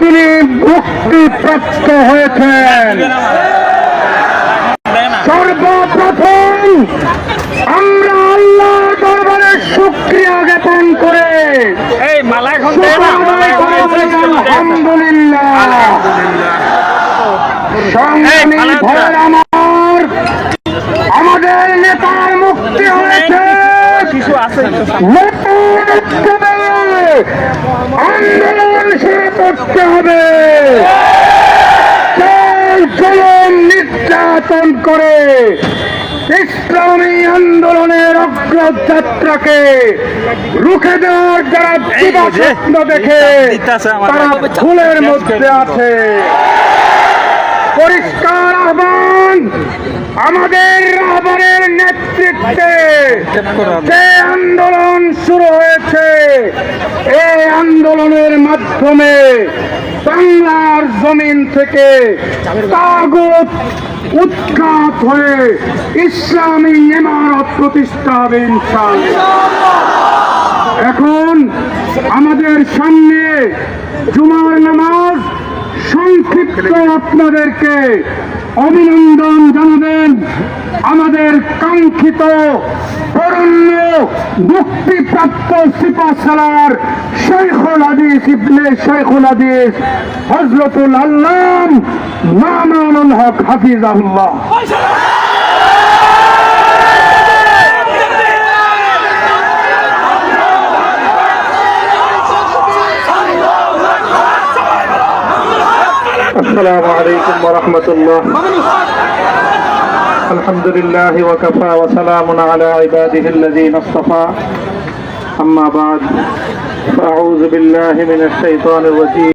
তিনি মুক্তিপ্রাপ্ত হয়েছেন। সর্বপ্রথম আমরা আল্লাহ দরবারে শুক্রিয়া জ্ঞাপন করে আলহামদুলিল্লাহ। সংগ্রামী এই, আমার আমাদের নেতার মুক্তি হয়েছে। কিছু আছে আন্দোলন করতে হবে। নির্যাতন করে ইসলামী আন্দোলনের অগ্রযাত্রাকে রুখে দেওয়ার যারা স্বপ্ন দেখে। তারা ভুলের মধ্যে আছে। পরিষ্কার আহ্বান আমাদের রাহবারের নেতৃত্বে যে আন্দোলন শুরু হয়েছে, এই আন্দোলনের মাধ্যমে বাংলার জমিন থেকে তাগুত উৎখাত হয়ে ইসলামী ইমারত প্রতিষ্ঠা হবে এখন আমাদের সামনে জুমার নামাজ আপনাদেরকে অভিনন্দন জানাবেন। আমাদের কাঙ্ক্ষিত অরণ্য মুক্তিপ্রাপ্ত সিপাশালার শৈখুল হাদিস ইবনে শেখুল হাদিস হজরতুল আল্লাম মামানুল হক হাফিজাহুল্লাহ। السلام عليكم ورحمة الله. الحمد لله وكفى وسلام على عباده الذين اصطفى. أما بعد فأعوذ بالله من الشيطان الرجيم.